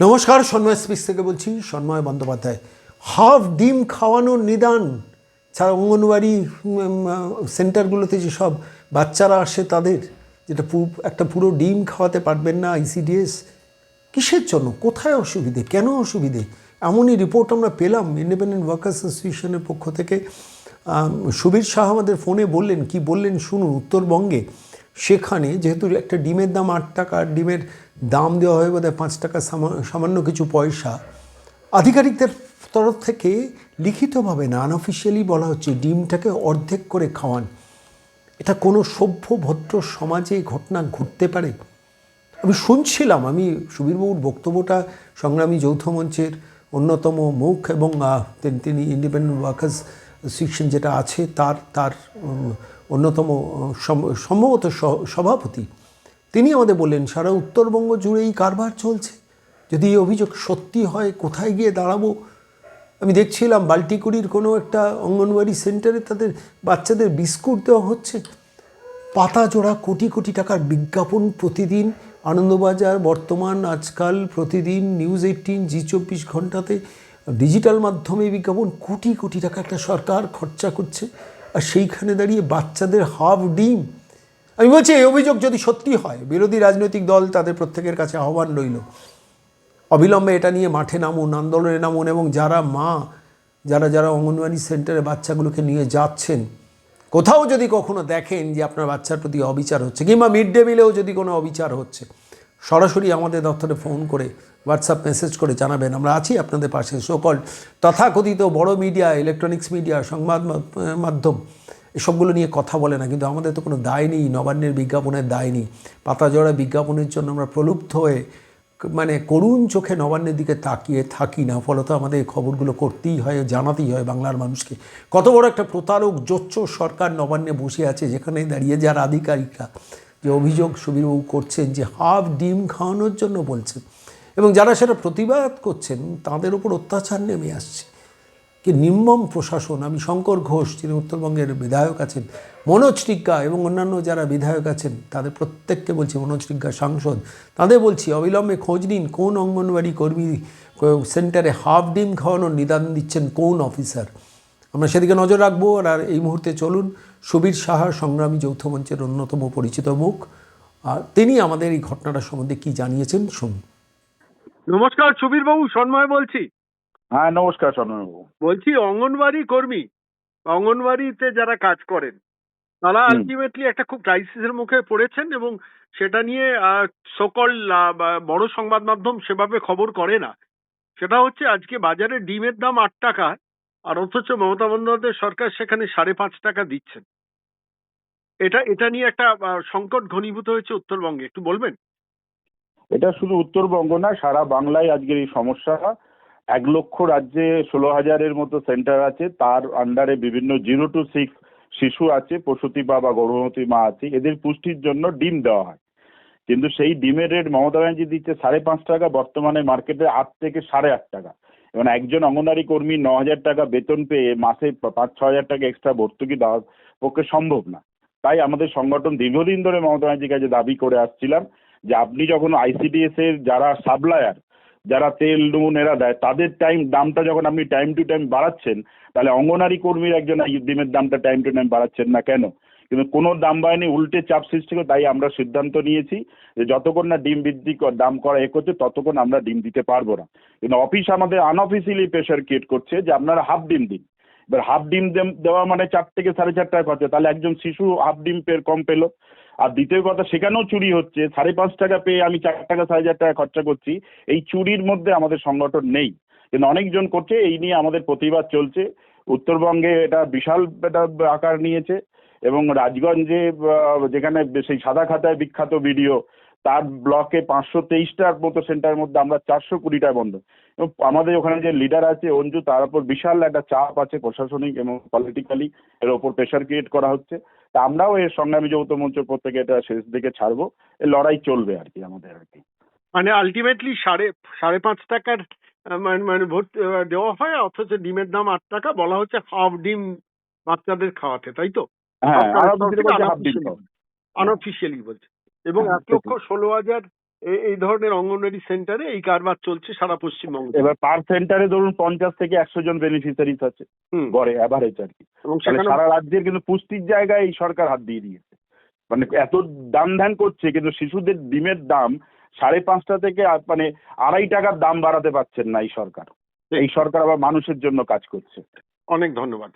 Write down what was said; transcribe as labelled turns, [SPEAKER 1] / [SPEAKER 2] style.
[SPEAKER 1] নমস্কার, সন্ময় স্পিচ থেকে বলছি, সন্ময় বন্দ্যোপাধ্যায়। হাফ ডিম খাওয়ানোর নিদান, ছাড়া অঙ্গনবাড়ি সেন্টারগুলোতে যেসব বাচ্চারা আসে তাদের, যেটা একটা পুরো ডিম খাওয়াতে পারবেন না আইসিডিএস কিসের জন্য? কোথায় অসুবিধে? কেন অসুবিধে? এমনই রিপোর্ট আমরা পেলাম ইন্ডিপেন্ডেন্ট ওয়ার্কার্স অ্যাসোসিয়েশনের পক্ষ থেকে। সুবীর শাহ আমাদের ফোনে বললেন, কি বললেন শুনুন উত্তরবঙ্গে। সেখানে যেহেতু একটা ডিমের দাম আট টাকা, ডিমের দাম দেওয়া হয় বোধহয় পাঁচ টাকা সামান্য কিছু পয়সা। আধিকারিকদের তরফ থেকে লিখিতভাবে না আনঅফিসিয়ালি বলা হচ্ছে ডিমটাকে অর্ধেক করে খাওয়ান। এটা কোনো সভ্য ভদ্র সমাজে ঘটনা ঘটতে পারে? আমি শুনছিলাম, আমি সুবীরবাবুর বক্তব্যটা সংগ্রামী যৌথ মঞ্চের অন্যতম মুখ এবং তিনি- ইন্ডিপেন্ডেন্ট ওয়ার্কার্স অ্যাসোসিয়েশন যেটা আছে, তার তার অন্যতম, সম- সম্ভবত সভাপতি। তিনি আমাদের বললেন, সারা উত্তরবঙ্গ জুড়ে এই কারবার চলছে। যদি এই অভিযোগ সত্যি হয়, কোথায় গিয়ে দাঁড়াবো? আমি দেখছিলাম, বাল্টিকুড়ির কোনো একটা অঙ্গনওয়াড়ি সেন্টারে তাদের বাচ্চাদের বিস্কুট দেওয়া হচ্ছে। পাতা জোড়া কোটি কোটি টাকার বিজ্ঞাপন প্রতিদিন, আনন্দবাজার, বর্তমান, আজকাল প্রতিদিন, নিউজ এইটিন, জি চব্বিশ ঘন্টাতে ডিজিটাল মাধ্যমে বিজ্ঞাপন কোটি কোটি টাকা একটা সরকার খরচা করছে। আর সেইখানে দাঁড়িয়ে বাচ্চাদের হাফ ডিম আমি বলছি, এই অভিযোগ যদি সত্যি হয়, বিরোধী রাজনৈতিক দল তাদের প্রত্যেকের কাছে আহ্বান রইল। অবিলম্বে এটা নিয়ে মাঠে নামুন, আন্দোলনে নামুন এবং যারা মা, যারা যারা অঙ্গনওয়াড়ি সেন্টারে বাচ্চাগুলোকে নিয়ে যাচ্ছেন, কোথাও যদি কখনো দেখেন যে আপনার বাচ্চার প্রতি অবিচার হচ্ছে কিংবা মিড ডে মিলেও যদি কোনো অবিচার হচ্ছে, সরাসরি আমাদের দপ্তরে ফোন করে হোয়াটসঅ্যাপ মেসেজ করে জানাবেন। আমরা আছি আপনাদের পাশে। সকল তথাকথিত বড় মিডিয়া ইলেকট্রনিক্স মিডিয়া, সংবাদ মাধ্যম এসবগুলো নিয়ে কথা বলে না, কিন্তু আমাদের তো কোনো দায় নেই, নবান্নের বিজ্ঞাপনের দায় নেই। পাতাজোড়া বিজ্ঞাপনের জন্য আমরা প্রলুব্ধ হয়ে মানে করুণ চোখে নবান্নের দিকে তাকিয়ে থাকি না, ফলত আমাদের খবরগুলো করতেই হয় জানাতেই হয় বাংলার মানুষকে। কত বড় একটা প্রতারক জোচ্চোর সরকার নবান্নে বসে আছে যেখানে দাঁড়িয়ে যার আধিকারিকরা যে অভিযোগ সুবীরবাবু করছেন যে হাফ ডিম খাওয়ানোর জন্য বলছেন। এবং যারা সেটা প্রতিবাদ করছেন, তাদের উপর অত্যাচার নেমে আসছে। কি নির্মম প্রশাসন, আমি শঙ্কর ঘোষ, যিনি উত্তরবঙ্গের বিধায়ক আছেন, মনোজ এবং অন্যান্য যারা বিধায়ক আছেন, তাদের প্রত্যেককে বলছি, মনোজ সাংসদ, তাদের বলছি, অবিলম্বে খোঁজ নিন কোন অঙ্গনবাড়ি কর্মী, সেন্টারে হাফ ডিম খাওয়ানোর নিদান দিচ্ছেন কোন অফিসার। আমরা সেদিকে নজর রাখব আর আর এই মুহূর্তে চলুন, সুবীর সাহা, সংগ্রামী যৌথ মঞ্চের অন্যতম পরিচিত মুখ। আর তিনি আমাদের এই ঘটনাটা সম্বন্ধে কি জানিয়েছেন, শুনুন।
[SPEAKER 2] নমস্কার সুবীর বাবু সন্ময় বলছি।
[SPEAKER 3] হ্যাঁ নমস্কার সন্ময়বাবু
[SPEAKER 2] বলছি অঙ্গনবাড়ি কর্মী অঙ্গনবাড়িতে যারা কাজ করেন তারা আলটিমেটলি একটা খুব ক্রাইসিসের মুখে পড়েছেন এবং সেটা নিয়ে সকল বড় সংবাদ মাধ্যম সেভাবে খবর করে না। সেটা হচ্ছে আজকে বাজারে ডিমের দাম আট টাকা আর অথচ মমতা বন্দ্যোপাধ্যায় সরকার সেখানে সাড়ে পাঁচ টাকা দিচ্ছেন। এটা এটা নিয়ে একটা সংকট ঘনীভূত হয়েছে উত্তরবঙ্গে একটু বলবেন?
[SPEAKER 3] এটা শুধু উত্তরবঙ্গ না সারা বাংলায় আজকের এই সমস্যা এক লক্ষ রাজ্যে ষোলো হাজারের মতো সেন্টার আছে। তার আন্ডারে বিভিন্ন জিরো টু সিক্স শিশু আছে, প্রসূতি বা বা গর্ভবতী মা আছে। এদের পুষ্টির জন্য ডিম দেওয়া হয়। কিন্তু সেই ডিমের রেট মমতা ব্যানার্জি দিচ্ছে সাড়ে পাঁচ টাকা, বর্তমানে মার্কেটে আট থেকে সাড়ে আট টাকা। এবং একজন অঙ্গনারী কর্মী ন হাজার টাকা বেতন পেয়ে মাসে পাঁচ, ছ হাজার টাকা এক্সট্রা ভর্তুকি দেওয়ার পক্ষে সম্ভব না। তাই আমাদের সংগঠন দীর্ঘদিন ধরে মমতা ব্যানার্জির কাছে দাবি করে আসছিলাম যে, আপনি যখন আইসিডিএস এর যারা সাপ্লায়ার যারা তেল নুন এরা দেয়, তাদের টাইম দামটা যখন আপনি টাইম টু টাইম বাড়াচ্ছেন, তাহলে অঙ্গনারী কর্মীর একজন ডিমের দামটা টাইম টু টাইম বাড়াচ্ছেন না কেন? কিন্তু কোনো দাম বাড়েনি, উল্টে চাপ সৃষ্টি করে, তাই আমরা সিদ্ধান্ত নিয়েছি যে যতক্ষণ না ডিম বৃদ্ধি দাম করা এ করছে ততক্ষণ আমরা ডিম দিতে পারব না। কিন্তু অফিস আমাদের আনঅফিসিয়ালি প্রেশার ক্রিয়েট করছে যে আপনারা হাফ ডিম দিন। এবার হাফ ডিম দেওয়া মানে চার থেকে সাড়ে চার টাকা খরচা। তাহলে একজন শিশু হাফ ডিম কম পেল। আর দ্বিতীয় কথা, সেখানেও চুরি হচ্ছে। সাড়ে পাঁচ টাকা পেয়ে আমি চার টাকা, সাড়ে চার টাকা খরচা করছি। এই চুরির মধ্যে আমাদের সংগঠন নেই। কিন্তু অনেকজন করছে, এই নিয়ে আমাদের প্রতিবাদ চলছে। উত্তরবঙ্গে এটা বিশাল একটা আকার নিয়েছে এবং রাজগঞ্জে যেখানে সেই সাদা খাতায় বিখ্যাত ভিডিও তার ব্লকে পাঁচশো তেইশটার মতো সেন্টারের মধ্যে আমরা চারশো কুড়িটা বন্ধ। এবং আমাদের ওখানে যে লিডার আছে অঞ্জু তার উপর বিশাল একটা চাপ আছে প্রশাসনিক এবং পলিটিক্যালি এর ওপর প্রেশার ক্রিয়েট করা হচ্ছে। তা আমরাও এর সংগ্রামী যৌথ মঞ্চের প্রত্যেকে এটা শেষ দিকে ছাড়বো। এই লড়াই চলবে আর কি আমাদের আর কি।
[SPEAKER 2] মানে আলটিমেটলি সাড়ে সাড়ে পাঁচ টাকার মানে মানে ভোট দেওয়া হয় অথচ ডিমের দাম আট টাকা বলা হচ্ছে হাফ ডিম বাচ্চাদের খাওয়াতে তাই তো?
[SPEAKER 3] হ্যাঁ
[SPEAKER 2] আনঅফিসিয়ালি বলছে এবং
[SPEAKER 3] হ্যাঁ,
[SPEAKER 2] এক লক্ষ ষোলো হাজার এই ধরনের অঙ্গনওয়াড়ি সেন্টারে এই কারবার চলছে সারা পশ্চিমবঙ্গ।
[SPEAKER 3] এবার পার সেন্টারে ধরুন পঞ্চাশ থেকে একশো জন বেনিফিশিয়ারিজ আছে গড়ে অ্যাভারেজ আর কি। সারা রাজ্যের কিন্তু পুষ্টির জায়গায় এই সরকার হাত দিয়ে দিয়েছে। মানে এত দাম ধ্যান করছে কিন্তু শিশুদের ডিমের দাম সাড়ে পাঁচটা থেকে মানে আড়াই টাকার দাম বাড়াতে পারছেন না এই সরকার। এই সরকার আবার মানুষের জন্য কাজ করছে।
[SPEAKER 2] অনেক ধন্যবাদ।